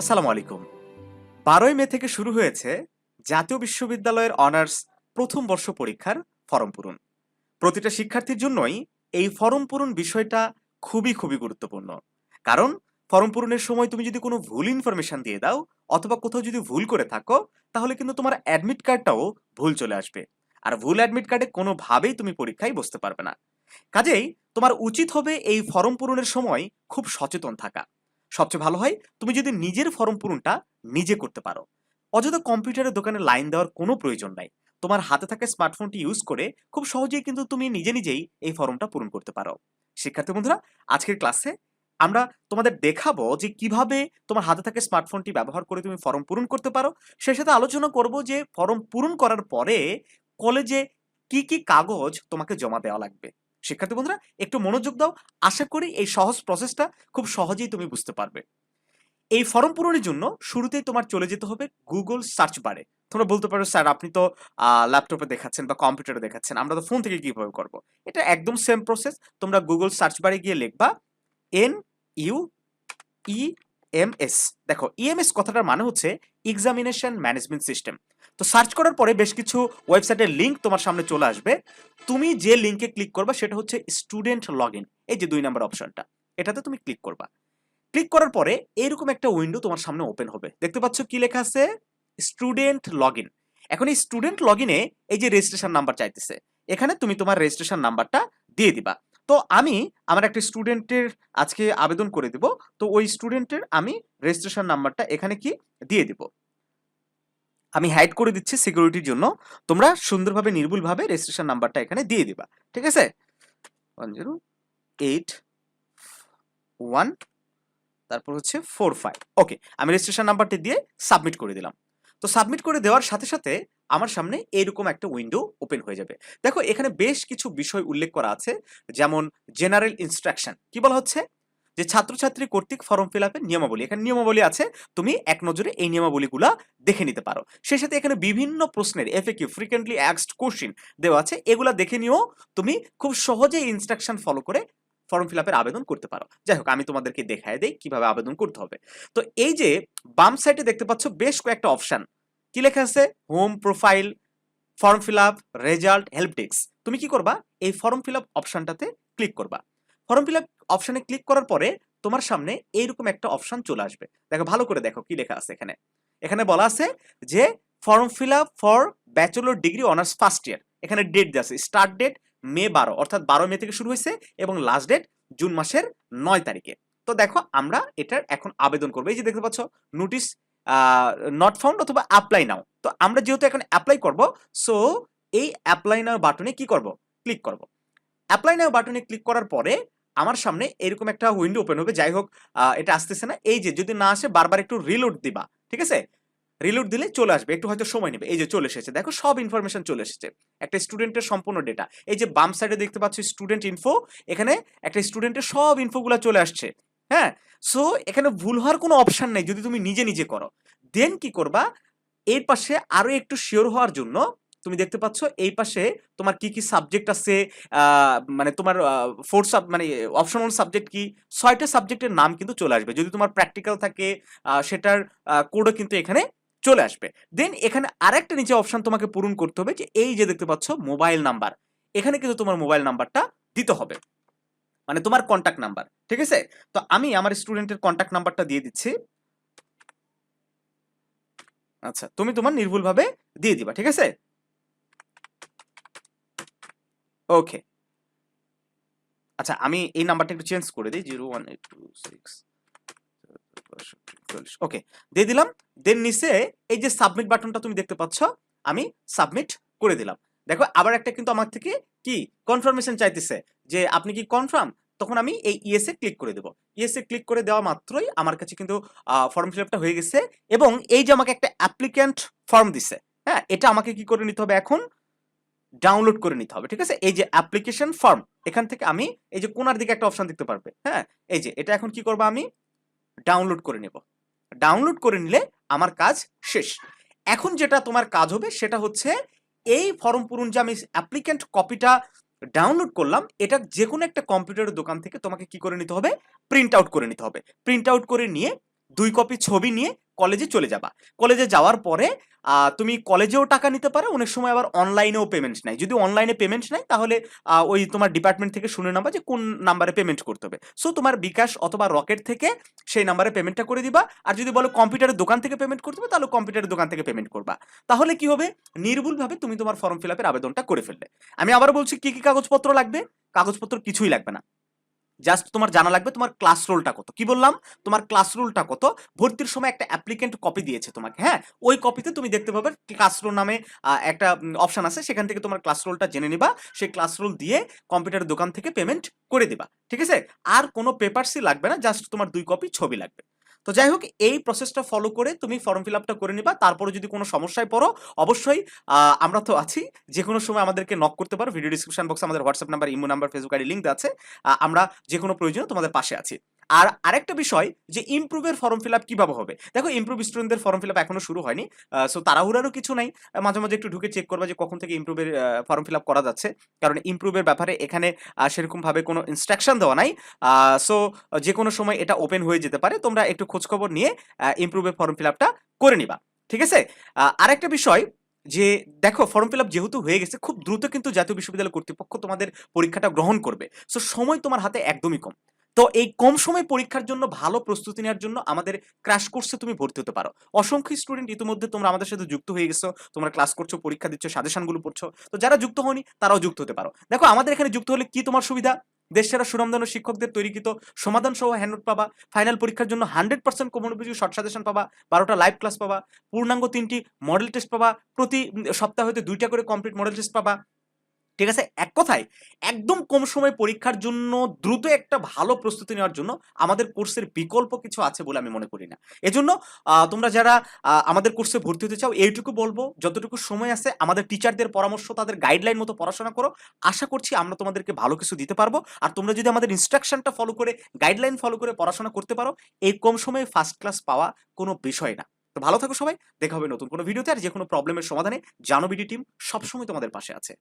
আসসালামু আলাইকুম। বারোই মে থেকে শুরু হয়েছে জাতীয় বিশ্ববিদ্যালয়ের অনার্স প্রথম বর্ষ পরীক্ষার ফর্ম পূরণ। প্রতিটা শিক্ষার্থীর জন্যই এই ফর্ম পূরণ বিষয়টা খুবই খুবই গুরুত্বপূর্ণ। কারণ ফর্ম পূরণের সময় তুমি যদি কোনো ভুল ইনফরমেশন দিয়ে দাও অথবা কোথাও যদি ভুল করে থাকো, তাহলে কিন্তু তোমার অ্যাডমিট কার্ডটাও ভুল চলে আসবে। আর ভুল অ্যাডমিট কার্ডে কোনোভাবেই তুমি পরীক্ষায় বসতে পারবে না। কাজেই তোমার উচিত হবে এই ফর্ম পূরণের সময় খুব সচেতন থাকা। সবচেয়ে ভালো হয়, তুমি যদি নিজের ফর্ম পূরণটা নিজে করতে পারো। অযথা কম্পিউটারের দোকানে লাইন দেওয়ার কোনো প্রয়োজন নাই। তোমার হাতে থাকা স্মার্টফোনটি ইউজ করে খুব সহজেই কিন্তু তুমি নিজে নিজেই এই ফর্মটা পূরণ করতে পারো। শিক্ষার্থী বন্ধুরা, আজকের ক্লাসে আমরা তোমাদের দেখাবো যে কীভাবে তোমার হাতে থাকা স্মার্টফোনটি ব্যবহার করে তুমি ফর্ম পূরণ করতে পারো। সেই সাথে আলোচনা করব যে ফর্ম পূরণ করার পরে কলেজে কি কি কাগজ তোমাকে জমা দেওয়া লাগবে। শিক্ষার্থী বন্ধুরা, একটু মনোযোগ দাও। আশা করি এই সহজ প্রসেসটা খুব সহজেই তুমি বুঝতে পারবে। এই ফর্ম পূরণের জন্য শুরুতেই তোমার চলে যেতে হবে গুগল সার্চ বারে তোমরা বলতে পারো, স্যার, আপনি তো ল্যাপটপে দেখাচ্ছেন বা কম্পিউটারে দেখাচ্ছেন। আমরা তো ফোন থেকে কীভাবে করব? এটা একদম সেম প্রসেস তোমরা গুগল সার্চ বারে গিয়ে লিখবা N U E M S দেখো ইএমএস কথাটার মানে হচ্ছে এক্সামিনেশন ম্যানেজমেন্ট সিস্টেম তো সার্চ করার পরে বেশ কিছু ওয়েবসাইটের লিঙ্ক তোমার সামনে চলে আসবে। তুমি যে লিঙ্কে ক্লিক করবা সেটা হচ্ছে স্টুডেন্ট লগ এই যে দুই নম্বর অপশনটা এটাতে তুমি ক্লিক করবা। ক্লিক করার পরে এরকম একটা উইন্ডো তোমার সামনে ওপেন হবে। দেখতে পাচ্ছ কি লেখা আছে? স্টুডেন্ট লগ ইন এখন এই স্টুডেন্ট লগ ইনে এই যে রেজিস্ট্রেশন নাম্বার চাইতেছে, এখানে তুমি তোমার রেজিস্ট্রেশন নাম্বারটা দিয়ে দিবা। তো আমি আমার একটা স্টুডেন্টের আজকে আবেদন করে দিব। তো ওই স্টুডেন্টের আমি রেজিস্ট্রেশন নাম্বারটা এখানে কি দিয়ে দিব। আমি হাইড করে দিচ্ছি সিকিউরিটির জন্য। তোমরা সুন্দরভাবে, নির্ভুলভাবে রেজিস্ট্রেশন নাম্বারটা এখানে দিয়ে দিবা। ঠিক আছে? ওয়ান জিরো এইট ওয়ান তারপর হচ্ছে ফোর ফাইভ ওকে আমি রেজিস্ট্রেশন নাম্বারটি দিয়ে সাবমিট করে দিলাম। তো সাবমিট করে দেওয়ার সাথে সাথে আমার সামনে এরকম একটা উইন্ডো ওপেন হয়ে যাবে। দেখো, এখানে বেশ কিছু বিষয় উল্লেখ করা আছে, যেমন জেনারেল ইনস্ট্রাকশন কি বলা হচ্ছে? যে ছাত্রছাত্রী কর্তৃক ফর্ম ফিল আপের নিয়মাবলী। এখানে নিয়মাবলী আছে, তুমি এক নজরে এই নিয়মাবলীগুলা দেখে নিতে পারো। সেই সাথে এখানে বিভিন্ন প্রশ্নের এফএকিউ ফ্রিকোয়েন্টলি অ্যাক্সড কোশ্চিন দেওয়া আছে, এগুলা দেখে নিয়েও তুমি খুব সহজে ইনস্ট্রাকশন ফলো করে ফর্ম ফিল আপের আবেদন করতে পারো। যাই হোক, আমি তোমাদেরকে দেখায় দেই কীভাবে আবেদন করতে হবে। তো এই যে বাম সাইডে দেখতে পাচ্ছ বেশ কয়েকটা অপশন কি লেখা আছে? Home profile form fill up result help desk তুমি কি করবা? এই ফর্ম ফিল আপ অপশনটাতে ক্লিক করবা। ফর্ম ফিল আপ অপশনে ক্লিক করার পরে তোমার সামনে এইরকম একটা অপশন চলে আসবে। দেখো, ভালো করে দেখো কি লেখা আছে এখানে। এখানে বলা আছে যে form fill up for bachelor degree honours first year এখানে ডেট দেওয়া আছে। স্টার্ট ডেট মে বারো, অর্থাৎ বারো মে থেকে শুরু হয়েছে এবং লাস্ট ডেট জুন মাসের নয় তারিখে। তো দেখো, আমরা এটার এখন আবেদন করব। এই যে দেখতে পাচ্ছ নোটিশ নট ফাউন্ড অথবা অ্যাপ্লাই নাও তো আমরা যেহেতু এখন অ্যাপ্লাই করব সো এই অ্যাপ্লাই নাও বাটনে কি করব? ক্লিক করব। অ্যাপ্লাই নাও বাটনে ক্লিক করার পরে আমার সামনে এরকম একটা উইন্ডো ওপেন হবে। যাই হোক এটা আসতেছে না। এই যে, যদি না আসে, বারবার একটু রিলোড দিবা। ঠিক আছে? রিলোড দিলে চলে আসবে। একটু হয়তো সময় নেবে। এই যে, চলে এসেছে। দেখো, সব ইনফরমেশন চলে এসেছে। একটা স্টুডেন্টের সম্পূর্ণ ডেটা এই যে, বাম সাইডে দেখতে পাচ্ছি স্টুডেন্ট ইনফো এখানে একটা স্টুডেন্টের সব ইনফোগুলো চলে আসছে। হ্যাঁ? সো এখানে ভুল হওয়ার কোনো অপশন নেই, যদি তুমি নিজে নিজে করো। দেন কি করবা? এর পাশে আরও একটু শিওর হওয়ার জন্য তুমি দেখতে পাচ্ছ, এই পাশে তোমার কি কি সাবজেক্ট আছে মানে তোমার ফোর সাব মানে অপশনাল সাবজেক্ট কি? ছয়টা সাবজেক্টের নাম কিন্তু চলে আসবে। যদি তোমার প্র্যাকটিক্যাল থাকে সেটার কোডও কিন্তু এখানে চলে আসবে। দেন এখানে আরেকটা নিচে অপশন তোমাকে পূরণ করতে হবে যে, এই যে দেখতে পাচ্ছ মোবাইল নাম্বার এখানে কিন্তু তোমার মোবাইল নাম্বারটা দিতে হবে। মানে তোমার কন্ট্যাক্ট নাম্বার ঠিক আছে? তো আমি আমার স্টুডেন্টের কন্ট্যাক্ট নাম্বারটা দিয়ে দিচ্ছি। আচ্ছা তুমি তোমার নির্ভুলভাবে দিয়ে দিবা, ঠিক আছে? ওকে আচ্ছা আমি এই নাম্বারটা একটু চেঞ্জ করে দিই zero one eight two six okay দিয়ে দিলাম দেন নিচে এই যে সাবমিট বাটনটা তুমি দেখতে পাচ্ছ, আমি সাবমিট করে দিলাম। দেখো, আবার একটা কিন্তু আমার থেকে কি কনফার্মেশন চাইতেছে যে আপনি কি কনফার্ম তখন আমি এই ইএসএ ক্লিক করে দেবো। ইএসএ ক্লিক করে দেওয়া মাত্রই আমার কাছে কিন্তু ফর্ম ফিল হয়ে গেছে এবং এই যে আমাকে একটা অ্যাপ্লিক্যান্ট ফর্ম দিছে হ্যাঁ এটা আমাকে কি করে নিতে হবে এখন? ডাউনলোড করে নিতে হবে, ঠিক আছে? এই যে অ্যাপ্লিকেশন ফর্ম এখান থেকে আমি এই যে কোনার দিকে একটা অপশন দেখতে পারবে হ্যাঁ? এই যে এটা এখন কি করব আমি? ডাউনলোড করে নেব। ডাউনলোড করে নিলে আমার কাজ শেষ। এখন যেটা তোমার কাজ হবে সেটা হচ্ছে এই ফর্ম পূরণ যে আমি অ্যাপ্লিক্যান্ট কপিটা ডাউনলোড করলাম, এটা যে কোনো একটা কম্পিউটারের দোকান থেকে তোমাকে কি করে নিতে হবে? প্রিন্ট আউট করে নিতে হবে। প্রিন্ট আউট করে নিয়ে, দুই কপি ছবি নিয়ে কলেজে চলে যাবা। কলেজে যাওয়ার পরে তুমি কলেজেও টাকা নিতে পারো, অনেক সময় আবার অনলাইনেও পেমেন্ট নেয়। যদি অনলাইনে পেমেন্ট নেয়, তাহলে ওই তোমার ডিপার্টমেন্ট থেকে শুনে নেবা যে কোন নাম্বারে পেমেন্ট করতে হবে। সো তোমার বিকাশ অথবা রকেট থেকে সেই নাম্বারে পেমেন্টটা করে দিবা। আর যদি বলো কম্পিউটারের দোকান থেকে পেমেন্ট করতে হবে, তাহলে কম্পিউটারের দোকান থেকে পেমেন্ট করবা। তাহলে কি হবে? নির্ভুলভাবে তুমি তোমার ফর্ম ফিল আপের আবেদনটা করে ফেললে। আমি আবার বলছি, কি কি কাগজপত্র লাগবে? কাগজপত্র কিছুই লাগবে না। জাস্ট তোমার জানা লাগবে তোমার ক্লাস রোলটা কত। কি বললাম? তোমার ক্লাস রোলটা কত? ভর্তির সময় একটা অ্যাপ্লিকেন্ট কপি দিয়েছে তোমাকে হ্যাঁ? ওই কপিতে তুমি দেখতে পাবে ক্লাস রোল নামে একটা অপশান আছে। সেখান থেকে তোমার ক্লাস রোলটা জেনে নিবা। সেই ক্লাস রোল দিয়ে কম্পিউটারের দোকান থেকে পেমেন্ট করে দিবা। ঠিক আছে? আর কোনো পেপারসই লাগবে না জাস্ট তোমার দুই কপি ছবি লাগবে। তো যাই হোক, এই প্রসেসটা ফলো করে তুমি ফর্ম ফিল আপটা করে নিবা। তারপরে যদি কোনো সমস্যায় পড়ো, অবশ্যই আমরা তো আছি। যে কোনো সময় আমাদেরকে নক করতে পারো। ভিডিও ডিসক্রিপশন বক্সে আমাদের WhatsApp number imo number Facebook ID link আছে। আমরা যে কোনো প্রয়োজনে তোমাদের পাশে আছি। আর আরেকটা বিষয় যে ইমপ্রুভের ফর্ম ফিল আপ কীভাবে হবে? দেখো ইমপ্রুভ স্টুডেন্টদের ফর্ম ফিল আপ এখনও শুরু হয়নি সো তাড়াহুড়ারও কিছু নাই। মাঝে মাঝে একটু ঢুকে চেক করবা যে কখন থেকে ইমপ্রুভের ফর্ম ফিল আপ করা যাচ্ছে। কারণ ইমপ্রুভের ব্যাপারে এখানে সেরকমভাবে কোনো ইনস্ট্রাকশন দেওয়া নাই। সো যে কোনো সময় এটা ওপেন হয়ে যেতে পারে। তোমরা একটু খোঁজখবর নিয়ে ইমপ্রুভের ফর্ম ফিল আপটা করে নিবা। ঠিক আছে? আরেকটা বিষয় যে, দেখো ফর্ম ফিল আপ যেহেতু হয়ে গেছে, খুব দ্রুত কিন্তু জাতীয় বিশ্ববিদ্যালয় কর্তৃপক্ষ তোমাদের পরীক্ষাটা গ্রহণ করবে। সো সময় তোমার হাতে একদমই কম। তো এই কম সময় পরীক্ষার জন্য, ভালো প্রস্তুতি নেওয়ার জন্য আমাদের ক্র্যাশ কোর্সে তুমি ভর্তি হতে পারো। অসংখ্য স্টুডেন্ট ইতিমধ্যে তোমরা আমাদের সাথে যুক্ত হয়ে গেছো, তোমরা ক্লাস করছ, পরীক্ষা দিচ্ছ সাজেশনগুলো পড়ছো, তো যারা যুক্ত হয়নি, তারাও যুক্ত হতে পারো। দেখো, আমাদের এখানে যুক্ত হলে কি তোমার সুবিধা? দেশ সেরা সুনামধন্য শিক্ষকদের তৈরিকৃত সমাধান সহ হ্যান্ডনোট পাবা ফাইনাল পরীক্ষার জন্য hundred percent common short suggestion পাবা, বারোটা লাইভ ক্লাস পাবা, পূর্ণাঙ্গ তিনটি মডেল টেস্ট পাবা, প্রতি সপ্তাহে হতে দুইটা করে কমপ্লিট মডেল টেস্ট পাবা ঠিক আছে? এক কথায়, একদম কম সময় পরীক্ষার জন্য দ্রুত একটা ভালো প্রস্তুতি নেওয়ার জন্য আমাদের কোর্সের বিকল্প কিছু আছে বলে আমি মনে করি না। এজন্য তোমরা যারা আমাদের কোর্সে ভর্তি হতে চাও, এইটুকু বলব, যতটুকু সময় আছে, আমাদের টিচারদের পরামর্শ, তাদের গাইডলাইন মতো পড়াশোনা করো। আশা করছি আমরা তোমাদেরকে ভালো কিছু দিতে পারব। আর তোমরা যদি আমাদের ইনস্ট্রাকশনটা ফলো করে, গাইডলাইন ফলো করে পড়াশোনা করতে পারো, এই কম সময়ে ফার্স্ট ক্লাস পাওয়া কোনো বিষয় না। তো ভালো থাকো সবাই, দেখা হবে নতুন কোনো ভিডিওতে, আর যে কোনো প্রবলেমের সমাধানে জানো বিডি টিম সবসময় তোমাদের পাশে আছে।